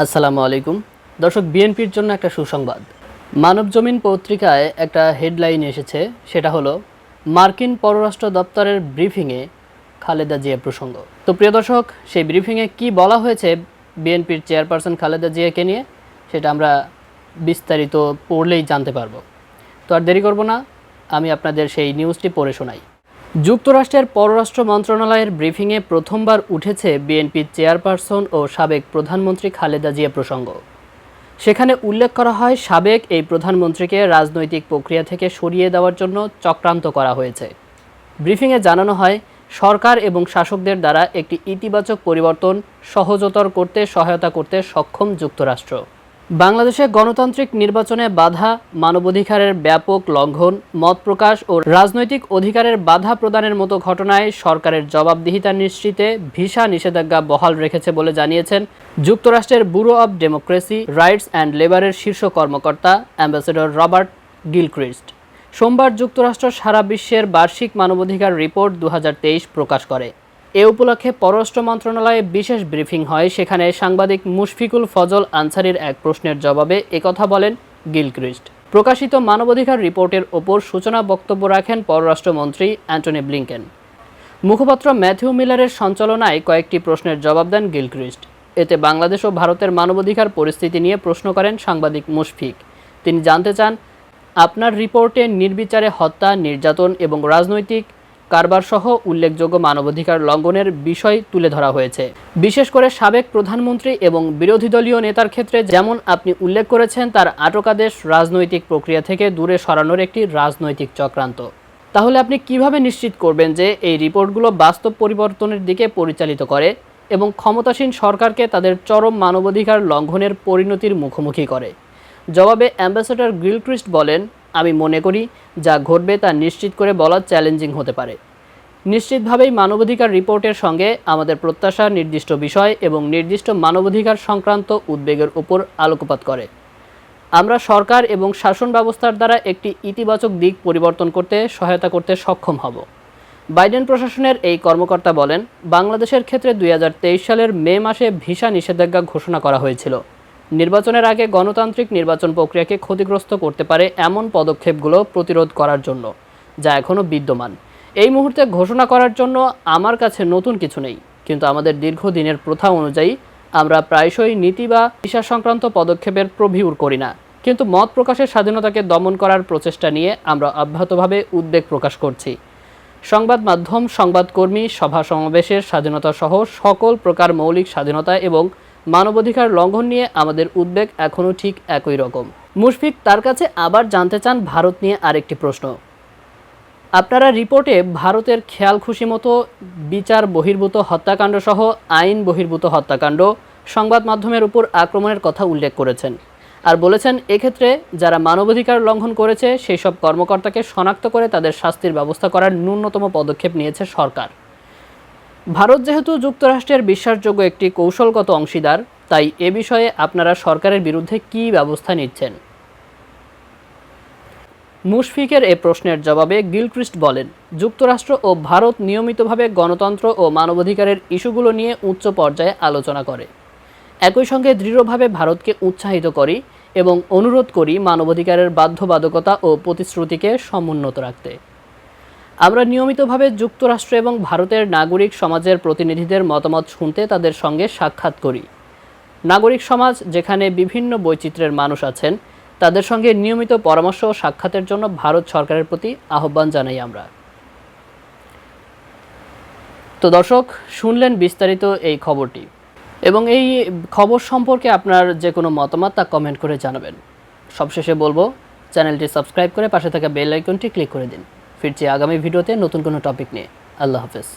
আসসালামু আলাইকুম। দর্শক, বিএনপির জন্য একটা সুসংবাদ। মানবজমিন পত্রিকায় একটা হেডলাইন এসেছে, সেটা হলো, মার্কিন পররাষ্ট্র দপ্তরের ব্রিফিংয়ে খালেদা জিয়া প্রসঙ্গ। তো প্রিয় দর্শক, সেই ব্রিফিংয়ে কি বলা হয়েছে বিএনপির চেয়ারপারসন খালেদা জিয়াকে নিয়ে, সেটা আমরা বিস্তারিত পড়লেই জানতে পারব। তো আর দেরি করব না, আমি আপনাদের সেই নিউজটি পড়ে শোনাই। যুক্তরাষ্ট্রের পররাষ্ট্র মন্ত্রণালয়ের ব্রিফিংয়ে প্রথমবার উঠেছে বিএনপির চেয়ারপারসন ও সাবেক প্রধানমন্ত্রী খালেদা জিয়া প্রসঙ্গ। সেখানে উল্লেখ করা হয়, সাবেক এই প্রধানমন্ত্রীকে রাজনৈতিক প্রক্রিয়া থেকে সরিয়ে দেওয়ার জন্য চক্রান্ত করা হয়েছে। ব্রিফিংয়ে জানানো হয়, সরকার এবং শাসকদের দ্বারা একটি ইতিবাচক পরিবর্তন সহজতর করতে, সহায়তা করতে সক্ষম যুক্তরাষ্ট্র। বাংলাদেশে গণতান্ত্রিক নির্বাচনে বাধা, মানবাধিকারের ব্যাপক লঙ্ঘন, মত প্রকাশ ও রাজনৈতিক অধিকারের বাধা প্রদানের মতো ঘটনায় সরকারের জবাবদিহিতা নিশ্চিতে ভিসা নিষেধাজ্ঞা বহাল রেখেছে বলে জানিয়েছেন যুক্তরাষ্ট্রের bureau of democracy, rights and লেবারের শীর্ষ কর্মকর্তা অ্যাম্বাসেডর রবার্ট গিলক্রিস্ট। সোমবার যুক্তরাষ্ট্র সারা বিশ্বের বার্ষিক মানবাধিকার রিপোর্ট দু হাজার তেইশ প্রকাশ করে। এ উপলক্ষে পররাষ্ট্র মন্ত্রণালয়ে বিশেষ ব্রিফিং হয়। সেখানে সাংবাদিক মুশফিকুল ফজল আনসারির এক প্রশ্নের জবাবে একথা বলেন গিলক্রিস্ট। প্রকাশিত মানবাধিকার রিপোর্টের ওপর সূচনা বক্তব্য রাখেন পররাষ্ট্রমন্ত্রী অ্যান্টনি ব্লিংকেন। মুখপাত্র ম্যাথিউ মিলারের সঞ্চালনায় কয়েকটি প্রশ্নের জবাব দেন গিলক্রিস্ট। এতে বাংলাদেশ ও ভারতের মানবাধিকার পরিস্থিতি নিয়ে প্রশ্ন করেন সাংবাদিক মুশফিক। তিনি জানতে চান, আপনার রিপোর্টে নির্বিচারে হত্যা, নির্যাতন এবং রাজনৈতিক কারবার সহ উল্লেখযোগ্য মানবাধিকার লঙ্ঘনের বিষয় তুলে ধরা হয়েছে। বিশেষ করে সাবেক প্রধানমন্ত্রী এবং বিরোধী দলীয় নেতার ক্ষেত্রে যেমন আপনি উল্লেখ করেছেন, তার আটকাদেশ রাজনৈতিক প্রক্রিয়া থেকে দূরে সরানোর একটি রাজনৈতিক চক্রান্ত। তাহলে আপনি কীভাবে নিশ্চিত করবেন যে এই রিপোর্টগুলো বাস্তব পরিবর্তনের দিকে পরিচালিত করে এবং ক্ষমতাসীন সরকারকে তাদের চরম মানবাধিকার লঙ্ঘনের পরিণতির মুখোমুখি করে? জবাবে অ্যাম্বাসেডর গ্রিলক্রিস্ট বলেন আমি মনে করি যা ঘটবে তা নিশ্চিত করে বলা চ্যালেঞ্জিং হতে পারে। নিশ্চিতভাবেই মানবাধিকার রিপোর্টের সঙ্গে আমাদের প্রত্যাশা নির্দিষ্ট বিষয় এবং নির্দিষ্ট মানবাধিকার সংক্রান্ত উদ্বেগের উপর আলোকপাত করে। আমরা সরকার এবং শাসন ব্যবস্থার দ্বারা একটি ইতিবাচক দিক পরিবর্তন করতে, সহায়তা করতে সক্ষম হব। বাইডেন প্রশাসনের এই কর্মকর্তা বলেন, বাংলাদেশের ক্ষেত্রে দুই হাজার তেইশ সালের মে মাসে ভিসা নিষেধাজ্ঞা ঘোষণা করা হয়েছিল। নির্বাচনের আগে গণতান্ত্রিক নির্বাচন প্রক্রিয়াকে ক্ষতিগ্রস্ত করতে পারে এমন পদক্ষেপগুলো প্রতিরোধ করার জন্য, যা এখনও বিদ্যমান। এই মুহূর্তে ঘোষণা করার জন্য আমার কাছে নতুন কিছু নেই, কিন্তু আমাদের দীর্ঘদিনের প্রথা অনুযায়ী আমরা প্রায়শই নীতি বা ভিসা সংক্রান্ত পদক্ষেপের প্রভিউর করি না, কিন্তু মত প্রকাশের স্বাধীনতাকে দমন করার প্রচেষ্টা নিয়ে আমরা অব্যাহতভাবে উদ্বেগ প্রকাশ করছি। সংবাদ মাধ্যম, সংবাদকর্মী, সভা সমাবেশের স্বাধীনতা সহ সকল প্রকার মৌলিক স্বাধীনতা এবং মানবাধিকার লঙ্ঘন নিয়ে আমাদের উদ্বেগ এখনও ঠিক একই রকম। মুশফিক, তার কাছে আবার জানতে চান ভারত নিয়ে আরেকটি প্রশ্ন। আপনারা রিপোর্টে ভারতের খেয়াল খুশি মতো বিচার বহির্ভূত হত্যাকাণ্ড সহ আইন বহির্ভূত হত্যাকাণ্ড, সংবাদ মাধ্যমের উপর আক্রমণের কথা উল্লেখ করেছেন। আর বলেছেন, এক্ষেত্রে যারা মানবাধিকার লঙ্ঘন করেছে সেই সব কর্মকর্তাকে শনাক্ত করে তাদের শাস্তির ব্যবস্থা করার ন্যূনতম পদক্ষেপ নিয়েছে সরকার। ভারত যেহেতু যুক্তরাষ্ট্রের বিশ্বাসযোগ্য একটি কৌশলগত অংশীদার, তাই এ বিষয়ে আপনারা সরকারের বিরুদ্ধে কী ব্যবস্থা নিচ্ছেন? মুশফিকের এ প্রশ্নের জবাবে গিলক্রিস্ট বলেন, যুক্তরাষ্ট্র ও ভারত নিয়মিতভাবে গণতন্ত্র ও মানবাধিকারের ইস্যুগুলো নিয়ে উচ্চ পর্যায়ে আলোচনা করে। একই সঙ্গে দৃঢ়ভাবে ভারতকে উৎসাহিত করি এবং অনুরোধ করি মানবাধিকারের বাধ্যবাধকতা ও প্রতিশ্রুতিকে সমুন্নত রাখতে। আমরা নিয়মিতভাবে যুক্তরাষ্ট্র এবং ভারতের নাগরিক সমাজের প্রতিনিধিদের মতামত শুনতে তাদের সঙ্গে সাক্ষাৎ করি। নাগরিক সমাজ, যেখানে বিভিন্ন বৈচিত্র্যের মানুষ আছেন, তাদের সঙ্গে নিয়মিত পরামর্শ ও সাক্ষাতের জন্য ভারত সরকারের প্রতি আহ্বান জানাই আমরা। তো দর্শক, শুনলেন বিস্তারিত এই খবরটি এবং এই খবর সম্পর্কে আপনার যে কোনো মতামত তা কমেন্ট করে জানাবেন। সবশেষে বলব, চ্যানেলটি সাবস্ক্রাইব করে পাশে থাকা বেল আইকনটি ক্লিক করে দিন। ফিরছি আগামী ভিডিওতে নতুন কোনো টপিক নিয়ে। আল্লাহ হাফেজ।